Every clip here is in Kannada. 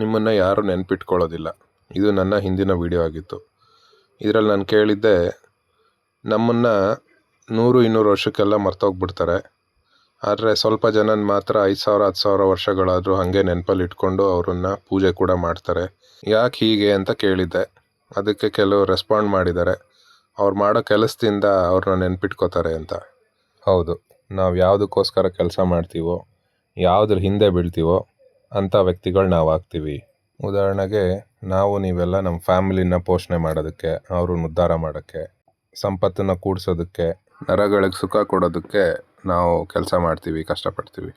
ನಿಮ್ಮನ್ನು ಯಾರೂ ನೆನಪಿಟ್ಕೊಳ್ಳೋದಿಲ್ಲ. ಇದು ನನ್ನ ಹಿಂದಿನ ವೀಡಿಯೋ ಆಗಿತ್ತು. ಇದರಲ್ಲಿ ನಾನು ಕೇಳಿದ್ದೆ, ನಮ್ಮನ್ನು ನೂರು ಇನ್ನೂರು ವರ್ಷಕ್ಕೆಲ್ಲ ಮರ್ತೋಗ್ಬಿಡ್ತಾರೆ. ಆದರೆ ಸ್ವಲ್ಪ ಜನ ಮಾತ್ರ ಐದು ಸಾವಿರ, ಹತ್ತು ಸಾವಿರ ವರ್ಷಗಳಾದರೂ ಹಾಗೆ ನೆನಪಲ್ಲಿ ಇಟ್ಕೊಂಡು ಅವರನ್ನು ಪೂಜೆ ಕೂಡ ಮಾಡ್ತಾರೆ. ಯಾಕೆ ಹೀಗೆ ಅಂತ ಕೇಳಿದ್ದೆ. ಅದಕ್ಕೆ ಕೆಲವು ರೆಸ್ಪಾಂಡ್ ಮಾಡಿದ್ದಾರೆ. ಅವ್ರು ಮಾಡೋ ಕೆಲಸದಿಂದ ಅವ್ರನ್ನ ನೆನ್ಪಿಟ್ಕೋತಾರೆ ಅಂತ. ಹೌದು, ನಾವು ಯಾವುದಕ್ಕೋಸ್ಕರ ಕೆಲಸ ಮಾಡ್ತೀವೋ, ಯಾವುದ್ರ ಹಿಂದೆ ಬೀಳ್ತೀವೋ ಅಂಥ ವ್ಯಕ್ತಿಗಳು ನಾವು ಆಗ್ತೀವಿ ಉದಾಹರಣೆಗೆ, ನಾವು ನೀವೆಲ್ಲ ನಮ್ಮ ಫ್ಯಾಮಿಲಿನ ಪೋಷಣೆ ಮಾಡೋದಕ್ಕೆ, ಅವ್ರನ್ನ ಉದ್ಧಾರ ಮಾಡೋಕ್ಕೆ, ಸಂಪತ್ತನ್ನು ಕೂಡಿಸೋದಕ್ಕೆ, ನರಗಳಿಗೆ ಸುಖ ಕೊಡೋದಕ್ಕೆ ನಾವು ಕೆಲಸ ಮಾಡ್ತೀವಿ, ಕಷ್ಟಪಡ್ತೀವಿ.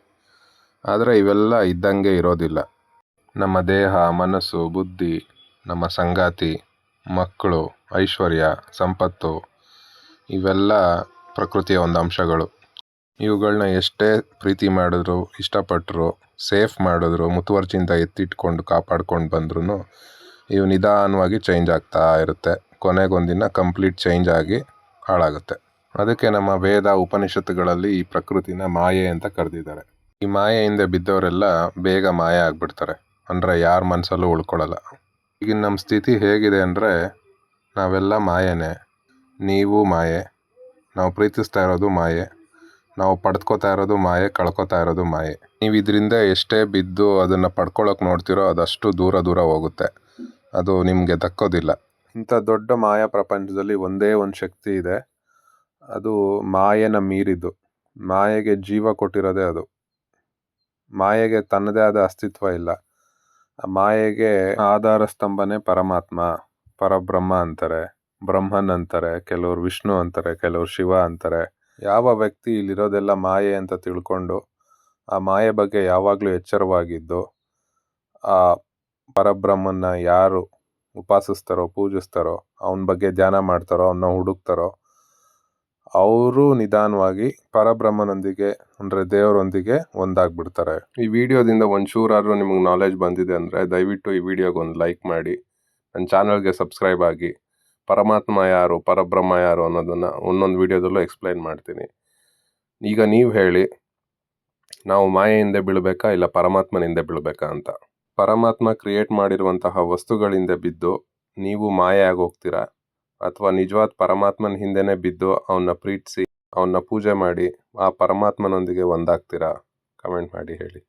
ಆದರೆ ಇವೆಲ್ಲ ಇದ್ದಂಗೆ ಇರೋದಿಲ್ಲ. ನಮ್ಮ ದೇಹ, ಮನಸ್ಸು, ಬುದ್ಧಿ, ನಮ್ಮ ಸಂಗಾತಿ, ಮಕ್ಕಳು, ಐಶ್ವರ್ಯ, ಸಂಪತ್ತು, ಇವೆಲ್ಲ ಪ್ರಕೃತಿಯ ಒಂದು ಅಂಶಗಳು. ಇವುಗಳನ್ನ ಎಷ್ಟೇ ಪ್ರೀತಿ ಮಾಡಿದ್ರು ಇಷ್ಟಪಟ್ಟರು ಸೇಫ್ ಮಾಡಿದ್ರು, ಮುತುವರ್ಜಿಯಿಂದ ಎತ್ತಿಟ್ಕೊಂಡು ಕಾಪಾಡ್ಕೊಂಡು ಬಂದ್ರೂ ಇವು ನಿಧಾನವಾಗಿ ಚೇಂಜ್ ಆಗ್ತಾ ಇರುತ್ತೆ. ಕೊನೆಗೊಂದಿನ ಕಂಪ್ಲೀಟ್ ಚೇಂಜ್ ಆಗಿ ಹಾಳಾಗುತ್ತೆ. ಅದಕ್ಕೆ ನಮ್ಮ ವೇದ ಉಪನಿಷತ್ತುಗಳಲ್ಲಿ ಈ ಪ್ರಕೃತಿನ ಮಾಯೆ ಅಂತ ಕರೆದಿದ್ದಾರೆ. ಈ ಮಾಯೆಯಿಂದ ಬಿದ್ದವರೆಲ್ಲ ಬೇಗ ಮಾಯ ಆಗಿಬಿಡ್ತಾರೆ. ಅಂದರೆ ಯಾರ ಮನಸ್ಸಲ್ಲೂ ಉಳ್ಕೊಳ್ಳಲ್ಲ ಈಗಿನ ನಮ್ಮ ಸ್ಥಿತಿ ಹೇಗಿದೆ ಅಂದರೆ ನಾವೆಲ್ಲ ಮಾಯೆನೇ. ನೀವು ಮಾಯೆ. ನಾವು ಪ್ರೀತಿಸ್ತಾ ಇರೋದು ಮಾಯೆ. ನಾವು ಪಡ್ಕೋತಾ ಇರೋದು ಮಾಯೆ, ಕಳ್ಕೊತಾ ಇರೋದು ಮಾಯೆ. ನೀವು ಇದರಿಂದ ಎಷ್ಟೇ ಬಿದ್ದು ಅದನ್ನು ಪಡ್ಕೊಳ್ಳೋಕೆ ನೋಡ್ತಿರೋ ಅದಷ್ಟು ದೂರ ದೂರ ಹೋಗುತ್ತೆ. ಅದು ನಿಮಗೆ ದಕ್ಕೋದಿಲ್ಲ. ಇಂಥ ದೊಡ್ಡ ಮಾಯಾ ಪ್ರಪಂಚದಲ್ಲಿ ಒಂದೇ ಒಂದು ಶಕ್ತಿ ಇದೆ. ಅದು ಮಾಯೆನ ಮೀರಿದ್ದು. ಮಾಯೆಗೆ ಜೀವ ಕೊಟ್ಟಿರೋದೇ ಅದು. ಮಾಯೆಗೆ ತನ್ನದೇ ಆದ ಅಸ್ತಿತ್ವ ಇಲ್ಲ. ಮಾಯೆಗೆ ಆಧಾರ ಸ್ತಂಭನೇ ಪರಮಾತ್ಮ, ಪರಬ್ರಹ್ಮ ಅಂತಾರೆ, ಬ್ರಹ್ಮನ್ ಅಂತಾರೆ, ಕೆಲವರು ವಿಷ್ಣು ಅಂತಾರೆ, ಕೆಲವರು ಶಿವ ಅಂತಾರೆ. ಯಾವ ವ್ಯಕ್ತಿ ಇಲ್ಲಿರೋದೆಲ್ಲ ಮಾಯೆ ಅಂತ ತಿಳ್ಕೊಂಡು ಆ ಮಾಯೆ ಬಗ್ಗೆ ಯಾವಾಗಲೂ ಎಚ್ಚರವಾಗಿದ್ದು, ಆ ಪರಬ್ರಹ್ಮನ ಯಾರು ಉಪಾಸಿಸ್ತಾರೋ, ಪೂಜಿಸ್ತಾರೋ, ಅವನ ಬಗ್ಗೆ ಧ್ಯಾನ ಮಾಡ್ತಾರೋ ಅವನ್ನ ಹುಡುಕ್ತಾರೋ, ಅವರು ನಿಧಾನವಾಗಿ ಪರಬ್ರಹ್ಮನೊಂದಿಗೆ, ಅಂದರೆ ದೇವರೊಂದಿಗೆ ಒಂದಾಗ್ಬಿಡ್ತಾರೆ. ಈ ವಿಡಿಯೋದಿಂದ ಒಂಚೂರಾದ್ರೂ ನಿಮಗೆ ನಾಲೆಜ್ ಬಂದಿದೆ ಅಂದರೆ ದಯವಿಟ್ಟು ಈ ವಿಡಿಯೋಗೆ ಒಂದು ಲೈಕ್ ಮಾಡಿ ನನ್ನ ಚಾನಲ್ಗೆ ಸಬ್ಸ್ಕ್ರೈಬ್ ಆಗಿ. ಪರಮಾತ್ಮ ಯಾರು ಪರಬ್ರಹ್ಮ ಯಾರು ಅನ್ನೋದನ್ನು ಒಂದೊಂದು ವಿಡಿಯೋದಲ್ಲೂ ಎಕ್ಸ್ಪ್ಲೈನ್ ಮಾಡ್ತೀನಿ. ಈಗ ನೀವು ಹೇಳಿ, ನಾವು ಮಾಯೆಯಿಂದ ಬೀಳಬೇಕಾ ಇಲ್ಲ ಪರಮಾತ್ಮನಿಂದ ಬೀಳಬೇಕಾ ಅಂತ? ಪರಮಾತ್ಮ ಕ್ರಿಯೇಟ್ ಮಾಡಿರುವಂತಹ ವಸ್ತುಗಳಿಂದ ಬಿದ್ದು ನೀವು ಮಾಯೆ ಆಗೋಗ್ತೀರಾ? ಅಥವಾ ನಿಜವಾದ ಪರಮಾತ್ಮನ ಹಿಂದೆನೇ ಬಿದ್ದು ಅವನ್ನ ಪ್ರೀತಿಸಿ ಅವನ್ನ ಪೂಜೆ ಮಾಡಿ ಆ ಪರಮಾತ್ಮನೊಂದಿಗೆ ಒಂದಾಗ್ತೀರಾ? ಕಮೆಂಟ್ ಮಾಡಿ ಹೇಳಿ.